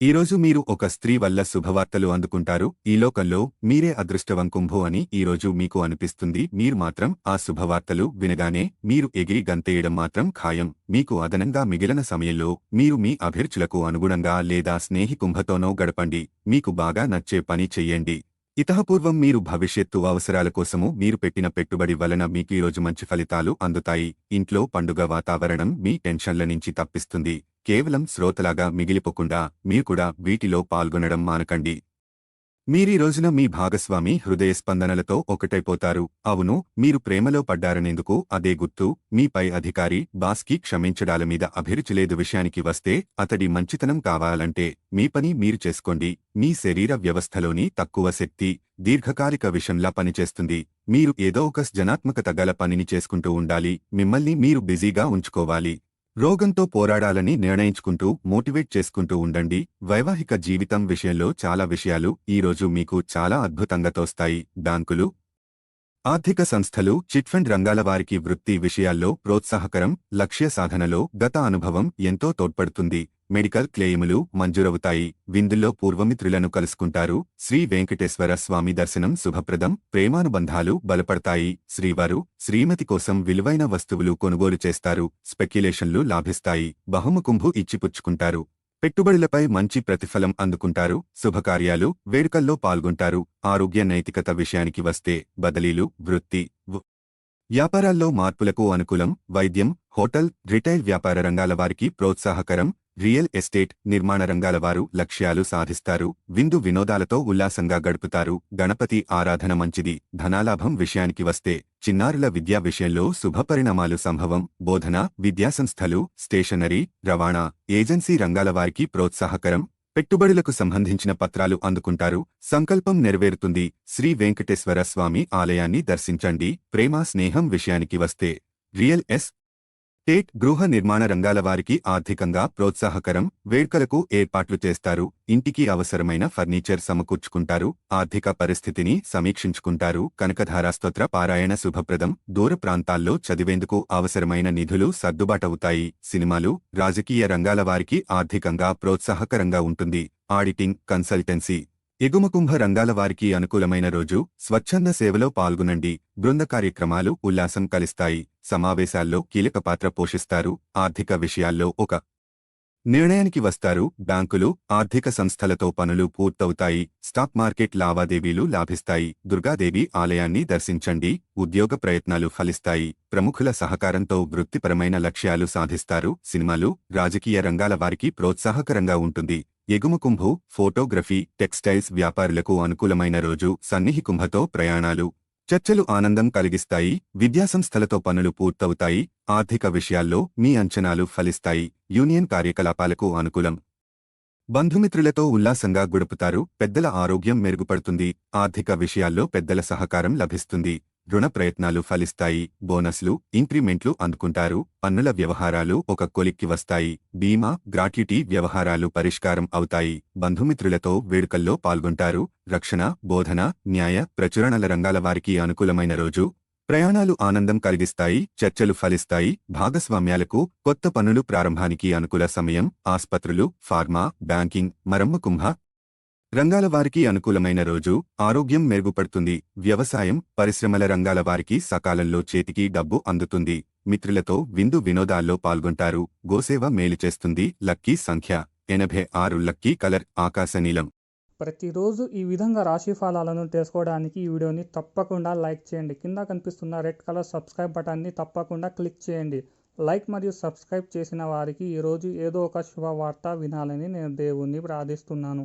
ఈరోజు మీరు ఒక స్త్రీ వల్ల శుభవార్తలు అందుకుంటారు. ఈ లోకంలో మీరే అదృష్టవంకుంభో అని ఈరోజు మీకు అనిపిస్తుంది. మీరు మాత్రం ఆ శుభవార్తలు వినగానే మీరు ఎగిరి గంతేయడం మాత్రం ఖాయం. మీకు అదనంగా మిగిలిన సమయంలో మీరు మీ అభిరుచులకు అనుగుణంగా లేదా స్నేహికుంభతోనో గడపండి. మీకు బాగా నచ్చే పని చెయ్యండి. ఇతహపూర్వం మీరు భవిష్యత్తు అవసరాల కోసము మీరు పెట్టిన పెట్టుబడి వలన మీకు ఈరోజు మంచి ఫలితాలు అందుతాయి. ఇంట్లో పండుగ వాతావరణం మీ టెన్షన్ల నుంచి తప్పిస్తుంది. కేవలం శ్రోతలాగా మిగిలిపోకుండా మీరు కూడా వీటిలో పాల్గొనడం మానకండి. మీరీ రోజున మీ భాగస్వామి హృదయ స్పందనలతో ఒకటైపోతారు. అవును మీరు ప్రేమలో పడ్డారనేందుకు అదే గుర్తు. మీపై అధికారి బాస్కి క్షమించడాల మీద అభిరుచి లేదు విషయానికి వస్తే అతడి మంచితనం కావాలంటే మీ పని మీరు చేసుకోండి. మీ శరీర వ్యవస్థలోని తక్కువ శక్తి దీర్ఘకాలిక విషంలా పనిచేస్తుంది. మీరు ఏదో ఒక జనాత్మకత గల పనిని చేసుకుంటూ ఉండాలి. మిమ్మల్ని మీరు బిజీగా ఉంచుకోవాలి. రోగంతో పోరాడాలని నిర్ణయించుకుంటూ మోటివేట్ చేసుకుంటూ ఉండండి. వైవాహిక జీవితం విషయంలో చాలా విషయాలు ఈ రోజు మీకు చాలా అద్భుతంగా తోస్తాయి. బ్యాంకులు ఆర్థిక సంస్థలు చిట్ ఫండ్ రంగాల వారికి వృత్తి విషయాల్లో ప్రోత్సాహకరం లక్ష్య సాధనలో గత అనుభవం ఎంతో తోడ్పడుతుంది. మెడికల్ క్లెయిములు మంజూరవుతాయి. విందుల్లో పూర్వమిత్రులను కలుసుకుంటారు. శ్రీ వెంకటేశ్వర స్వామి దర్శనం శుభప్రదం. ప్రేమానుబంధాలు బలపడతాయి. శ్రీవారు శ్రీమతి కోసం విలువైన వస్తువులు కొనుగోలు చేస్తారు. స్పెక్యులేషన్లు లాభిస్తాయి. బహుముకుంభు ఇచ్చిపుచ్చుకుంటారు. పెట్టుబడులపై మంచి ప్రతిఫలం అందుకుంటారు. శుభకార్యాలు వేడుకల్లో పాల్గొంటారు. ఆరోగ్య నైతికత విషయానికి వస్తే బదిలీలు వృత్తి వ్యాపారాల్లో మార్పులకు అనుకూలం వైద్యం హోటల్ రిటైల్ వ్యాపార రంగాల వారికి ప్రోత్సాహకరం. రియల్ ఎస్టేట్ నిర్మాణ రంగాల వారు లక్ష్యాలు సాధిస్తారు విందు వినోదాలతో ఉల్లాసంగా గడుపుతారు. గణపతి ఆరాధన మంచిది. ధనాలాభం విషయానికి వస్తే చిన్నారుల విద్యా విషయంలో శుభపరిణామాలు సంభవం. బోధన విద్యాసంస్థలు స్టేషనరీ రవాణా ఏజెన్సీ రంగాల వారికి ప్రోత్సాహకరం. పెట్టుబడులకు సంబంధించిన పత్రాలు అందుకుంటారు. సంకల్పం నెరవేరుతుంది. శ్రీ వెంకటేశ్వర స్వామి ఆలయాన్ని దర్శించండి. ప్రేమ స్నేహం విషయానికి వస్తే రియల్ ఎస్ స్టేట్ గృహ నిర్మాణ రంగాల వారికి ఆర్థికంగా ప్రోత్సాహకరం వేడుకలకు ఏర్పాట్లు చేస్తారు ఇంటికి అవసరమైన ఫర్నిచర్ సమకూర్చుకుంటారు ఆర్థిక పరిస్థితిని సమీక్షించుకుంటారు కనకధారాస్తోత్ర పారాయణ శుభప్రదం దూర ప్రాంతాల్లో చదివేందుకు అవసరమైన నిధులు సర్దుబాటవుతాయి సినిమాలు రాజకీయ రంగాల వారికి ఆర్థికంగా ప్రోత్సాహకరంగా ఉంటుంది ఆడిటింగ్ కన్సల్టెన్సీ ఎగుమకుంభ రంగాల వారికి అనుకూలమైన రోజు స్వచ్ఛంద సేవలో పాల్గొనండి. బృంద కార్యక్రమాలు ఉల్లాసం కలిస్తాయి. సమావేశాల్లో కీలక పాత్ర పోషిస్తారు. ఆర్థిక విషయాల్లో ఒక నిర్ణయానికి వస్తారు. బ్యాంకులు ఆర్థిక సంస్థలతో పనులు పూర్తవుతాయి. స్టాక్ మార్కెట్ లావాదేవీలు లాభిస్తాయి. దుర్గాదేవి ఆలయాన్ని దర్శించండి. ఉద్యోగ ప్రయత్నాలు ఫలిస్తాయి. ప్రముఖుల సహకారంతో వృత్తిపరమైన లక్ష్యాలు సాధిస్తారు. సినిమాలు రాజకీయ రంగాల వారికి ప్రోత్సాహకరంగా ఉంటుంది. ఎగుమకుంభు ఫోటోగ్రఫీ టెక్స్టైల్స్ వ్యాపారులకు అనుకూలమైన రోజు సన్నిహి కుంభతో ప్రయాణాలు. చర్చలు ఆనందం కలిగిస్తాయి విద్యాసంస్థలతో పనులు పూర్తవుతాయి ఆర్థిక విషయాల్లో మీ అంచనాలు ఫలిస్తాయి యూనియన్ కార్యకలాపాలకు అనుకూలం. బంధుమిత్రులతో ఉల్లాసంగా గడుపుతారు పెద్దల ఆరోగ్యం మెరుగుపడుతుంది ఆర్థిక విషయాల్లో పెద్దల సహకారం లభిస్తుంది. రుణ ప్రయత్నాలు ఫలిస్తాయి బోనస్లు ఇంక్రిమెంట్లు అందుకుంటారు పన్నుల వ్యవహారాలు ఒక కొలిక్కి వస్తాయి బీమా గ్రాట్యుటీ వ్యవహారాలు పరిష్కారం అవుతాయి బంధుమిత్రులతో వేడుకల్లో పాల్గొంటారు రక్షణ బోధన న్యాయ ప్రచురణల రంగాల వారికి అనుకూలమైన రోజు. ప్రయాణాలు ఆనందం కలిగిస్తాయి చర్చలు ఫలిస్తాయి భాగస్వామ్యాలకు కొత్త పనులు ప్రారంభానికి అనుకూల సమయం ఆస్పత్రులు ఫార్మా బ్యాంకింగ్ మరమ్మ కుంభ రంగాల వారికి అనుకూలమైన రోజు ఆరోగ్యం మెరుగుపడుతుంది వ్యవసాయం పరిశ్రమల రంగాల వారికి సకాలంలో చేతికి డబ్బు అందుతుంది మిత్రులతో విందు వినోదాల్లో పాల్గొంటారు గోసేవ మేలు చేస్తుంది లక్కీ సంఖ్య ఎనభై ఆరు లక్కీ కలర్ ఆకాశనీలం ప్రతిరోజు ఈ విధంగా రాశి ఫలాలను తెలుసుకోవడానికి ఈ వీడియోని తప్పకుండా లైక్ చేయండి. కింద కనిపిస్తున్న రెడ్ కలర్ సబ్స్క్రైబ్ బటన్ని తప్పకుండా క్లిక్ చేయండి. లైక్ మరియు సబ్స్క్రైబ్ చేసిన వారికి ఈరోజు ఏదో ఒక శుభవార్త వినాలని నేను దేవుణ్ణి ప్రార్థిస్తున్నాను.